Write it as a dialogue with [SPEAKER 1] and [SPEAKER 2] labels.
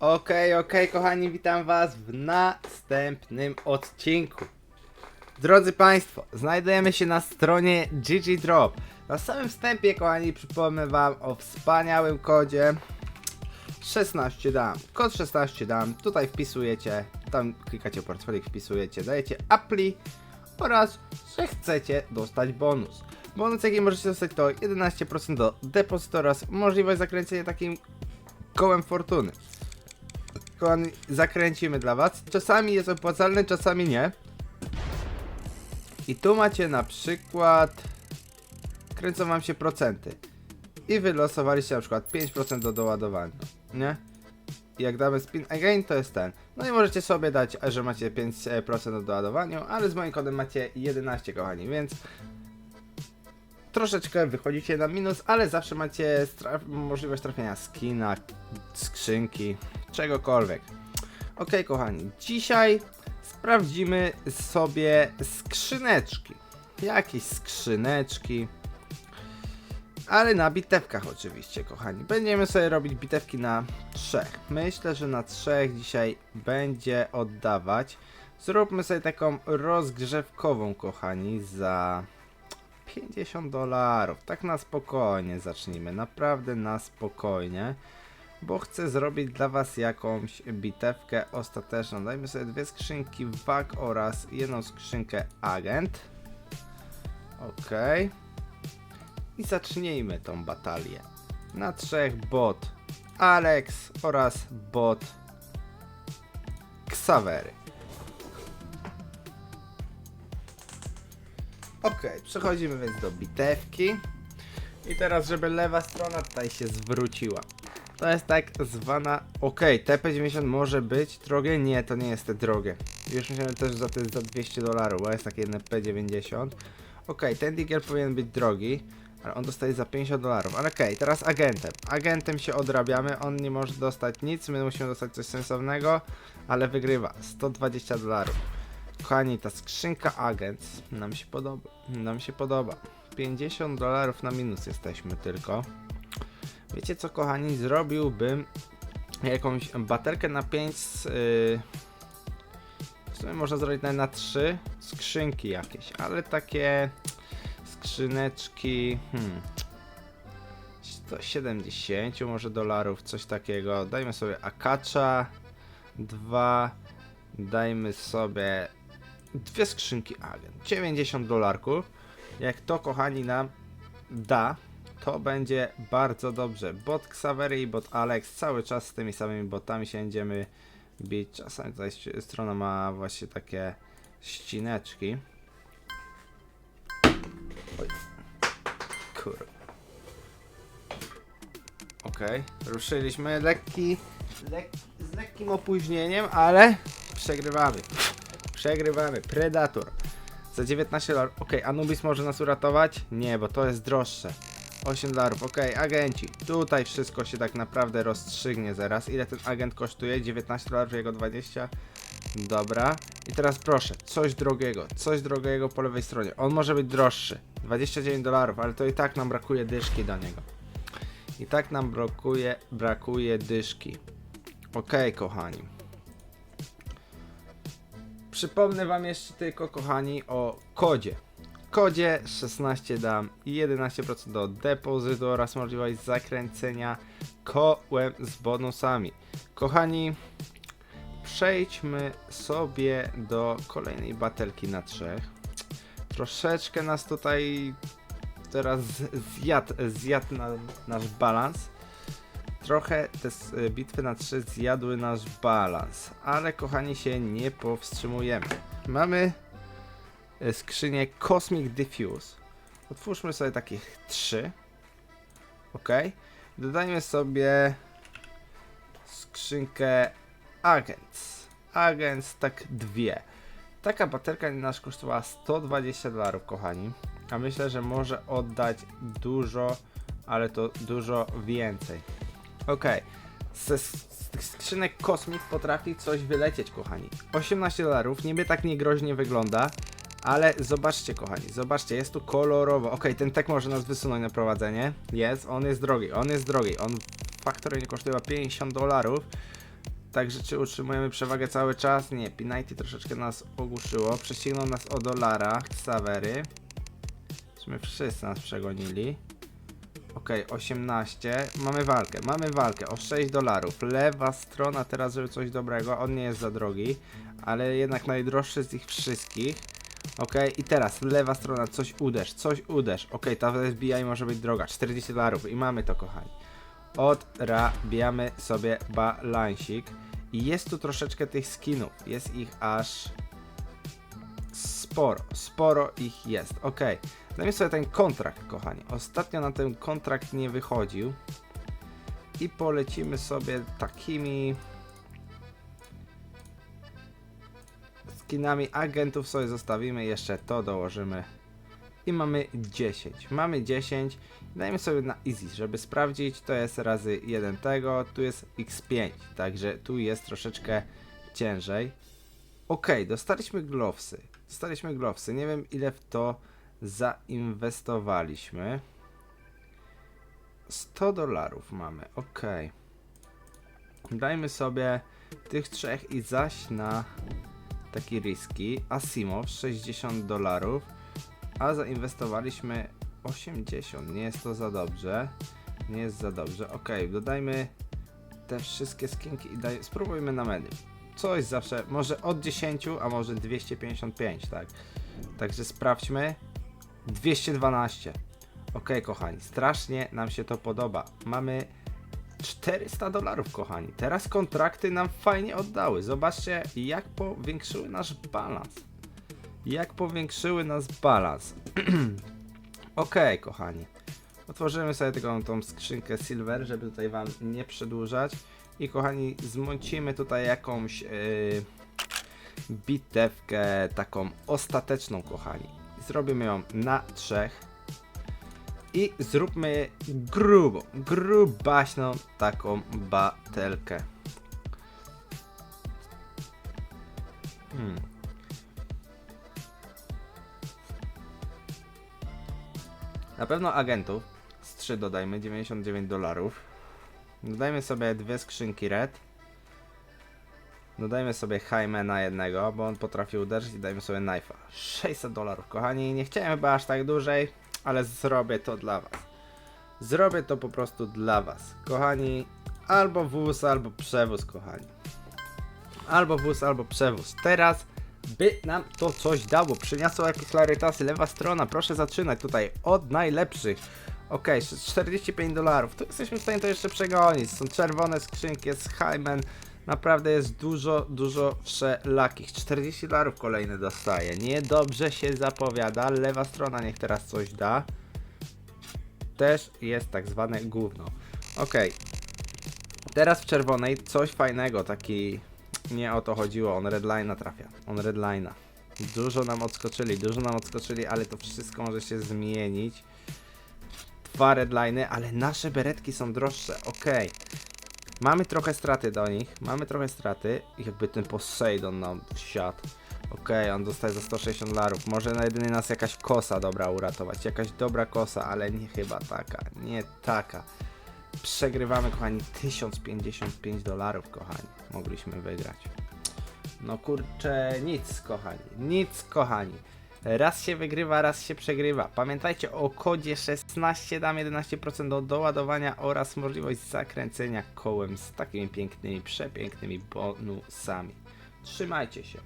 [SPEAKER 1] Okej, okej, kochani, witam was w następnym odcinku. Drodzy Państwo, znajdujemy się na stronie GG Drop. Na samym wstępie, kochani, przypomnę wam o wspaniałym kodzie 16 dam. Kod 16 dam, tutaj wpisujecie, tam klikacie portfelik, wpisujecie, dajecie appli oraz, że chcecie dostać bonus. Bonus jaki możecie dostać to 11% do depozytu oraz możliwość zakręcenia takim kołem fortuny. Kochani, zakręcimy dla was. Czasami jest opłacalny, czasami nie. I tu macie na przykład kręcą wam się procenty. I wylosowaliście na przykład 5% do doładowania, nie? Jak damy spin again, to jest ten. No i możecie sobie dać, że macie 5% do doładowania, ale z moim kodem macie 11, kochani, więc troszeczkę wychodzicie na minus, ale zawsze macie stra- możliwość trafienia skina, skrzynki, czegokolwiek. Ok, kochani, dzisiaj sprawdzimy sobie skrzyneczki. Jakieś skrzyneczki. Ale na bitewkach oczywiście, kochani. Będziemy sobie robić bitewki na trzech. Myślę, że na trzech dzisiaj będzie oddawać. Zróbmy sobie taką rozgrzewkową, kochani, za 50 dolarów. Tak na spokojnie zacznijmy. Naprawdę na spokojnie. Bo chcę zrobić dla Was jakąś bitewkę ostateczną. Dajmy sobie dwie skrzynki WAG oraz jedną skrzynkę Agent. Ok. I zacznijmy tą batalię. Na trzech bot Alex oraz bot Xavery. Ok, przechodzimy więc do bitewki. I teraz, żeby lewa strona tutaj się zwróciła. To jest tak zwana. Ok, TP90 może być drogie? Nie, to nie jest te drogie. Już myślałem też, to jest za 200 dolarów, bo jest takie NP90. Ok, ten digiel powinien być drogi, ale on dostaje za 50 dolarów. Ale okej, teraz agentem. Agentem się odrabiamy, on nie może dostać nic, my musimy dostać coś sensownego, ale wygrywa 120 dolarów. Kochani, ta skrzynka agent nam się podoba. Nam się podoba. 50 dolarów na minus jesteśmy tylko. Wiecie co, kochani, zrobiłbym jakąś baterkę na 5 z, yy, w sumie można zrobić nawet na 3 skrzynki jakieś, ale takie skrzyneczki hmm, 170 może dolarów, coś takiego. Dajmy sobie akacza 2 dajmy sobie dwie skrzynki agent 90 dolarków. Jak to, kochani, nam da, to będzie bardzo dobrze. Bot Xavery i bot Alex cały czas z tymi samymi botami się będziemy bić. Czasami tutaj strona ma właśnie takie ścineczki. Oj. Kur. Okej, ruszyliśmy lekki, lek, z lekkim opóźnieniem, ale przegrywamy. Przegrywamy. Predator. Za 19 dolarów. Okej, Anubis może nas uratować? Nie, bo to jest droższe. 8 dolarów, okej, agenci. Tutaj wszystko się tak naprawdę rozstrzygnie zaraz. Ile ten agent kosztuje? 19 dolarów, jego 20. Dobra. I teraz proszę, coś drogiego, coś drogiego po lewej stronie. On może być droższy. 29 dolarów, ale to i tak nam brakuje dyszki do niego. I tak nam brakuje, brakuje dyszki. Okej, kochani. Przypomnę wam jeszcze tylko, kochani, o kodzie. Kodzie 16 dam i 11% do depozytu oraz możliwość zakręcenia kołem z bonusami. Kochani, przejdźmy sobie do kolejnej batelki na trzech. Troszeczkę nas tutaj teraz zjadł, zjadł na, nasz balans. Trochę te s- bitwy na 3 zjadły nasz balans, ale kochani się nie powstrzymujemy. Mamy skrzynię Cosmic Diffuse. Otwórzmy sobie takich 3. Ok. Dodajmy sobie skrzynkę Agents. Agents tak dwie. Taka baterka nas kosztowała 120 dolarów, kochani. A myślę, że może oddać dużo, ale to dużo więcej. Okej. Ze skrzynek Kosmik potrafi coś wylecieć, kochani. 18 dolarów, niby tak niegroźnie wygląda, ale zobaczcie, kochani, zobaczcie, jest tu kolorowo. Okej, ten tek może nas wysunąć na prowadzenie. Jest, on jest drogi, on jest drogi. On w faktory nie kosztuje 50 dolarów. Także czy utrzymujemy przewagę cały czas? Nie, P90 troszeczkę nas ogłuszyło. Prześcignął nas o dolara, Savery. My wszyscy nas przegonili. Okej, 18. Mamy walkę, mamy walkę o 6 dolarów. Lewa strona teraz żeby coś dobrego. On nie jest za drogi, ale jednak najdroższy z ich wszystkich. Okej, i teraz lewa strona, coś uderz, coś uderz. Okej, ta SBI może być droga, 40 dolarów i mamy to, kochani. Odrabiamy sobie balansik. I jest tu troszeczkę tych skinów. Jest ich aż sporo, sporo ich jest. Ok, dajmy sobie ten kontrakt, kochani. Ostatnio na ten kontrakt nie wychodził. I polecimy sobie takimi skinami agentów sobie zostawimy, jeszcze to dołożymy. I mamy 10. Mamy 10. Dajmy sobie na easy, żeby sprawdzić. To jest razy 1 tego, tu jest x5, także tu jest troszeczkę ciężej. Ok, dostaliśmy glowsy. Dostaliśmy glowsy. Nie wiem ile w to zainwestowaliśmy. 100 dolarów mamy, ok. Dajmy sobie tych trzech i zaś na taki riski. Asimow 60 dolarów, a zainwestowaliśmy 80. Nie jest to za dobrze. Nie jest za dobrze. Ok, dodajmy te wszystkie skinki i daj... spróbujmy na menu. Coś zawsze, może od 10, a może 255, tak. Także sprawdźmy. 212. Ok, kochani, strasznie nam się to podoba. Mamy 400 dolarów, kochani. Teraz kontrakty nam fajnie oddały. Zobaczcie, jak powiększyły nasz balans. Jak powiększyły nas balans. ok, kochani. Otworzymy sobie tylko tą skrzynkę Silver, żeby tutaj Wam nie przedłużać. I kochani, zmącimy tutaj jakąś yy, bitewkę taką ostateczną, kochani. Zrobimy ją na trzech. I zróbmy grubą, grubaśną taką batelkę. Hmm. Na pewno agentów z 3 dodajmy 99 dolarów. Dodajmy sobie dwie skrzynki red. Dodajmy sobie Jaime jednego, bo on potrafi uderzyć i dajmy sobie knife'a. 600 dolarów, kochani. Nie chciałem chyba aż tak dłużej, ale zrobię to dla was. Zrobię to po prostu dla was. Kochani, albo wóz, albo przewóz, kochani. Albo wóz, albo przewóz. Teraz by nam to coś dało. Przyniosło jakieś rarytasy. Lewa strona, proszę zaczynać tutaj od najlepszych. Ok, 45 dolarów. Tu jesteśmy w stanie to jeszcze przegonić. Są czerwone skrzynki, jest Hyman. Naprawdę jest dużo, dużo wszelakich. 40 dolarów kolejny dostaje. Niedobrze się zapowiada. Lewa strona niech teraz coś da. Też jest tak zwane gówno. Ok. Teraz w czerwonej coś fajnego, taki... Nie o to chodziło, on redline'a trafia. On redline'a. Dużo nam odskoczyli, dużo nam odskoczyli, ale to wszystko może się zmienić. Dwa redline'y, ale nasze beretki są droższe, okej. Mamy trochę straty do nich, mamy trochę straty. Jakby ten Poseidon nam siadł. Okej, on dostaje za 160 dolarów. Może na jedynie nas jakaś kosa dobra uratować. Jakaś dobra kosa, ale nie chyba taka. Nie taka. Przegrywamy, kochani, 1055 dolarów, kochani. Mogliśmy wygrać. No kurczę, nic, kochani. Nic, kochani. Raz się wygrywa, raz się przegrywa. Pamiętajcie o kodzie 16, dam 11% do doładowania oraz możliwość zakręcenia kołem z takimi pięknymi, przepięknymi bonusami. Trzymajcie się.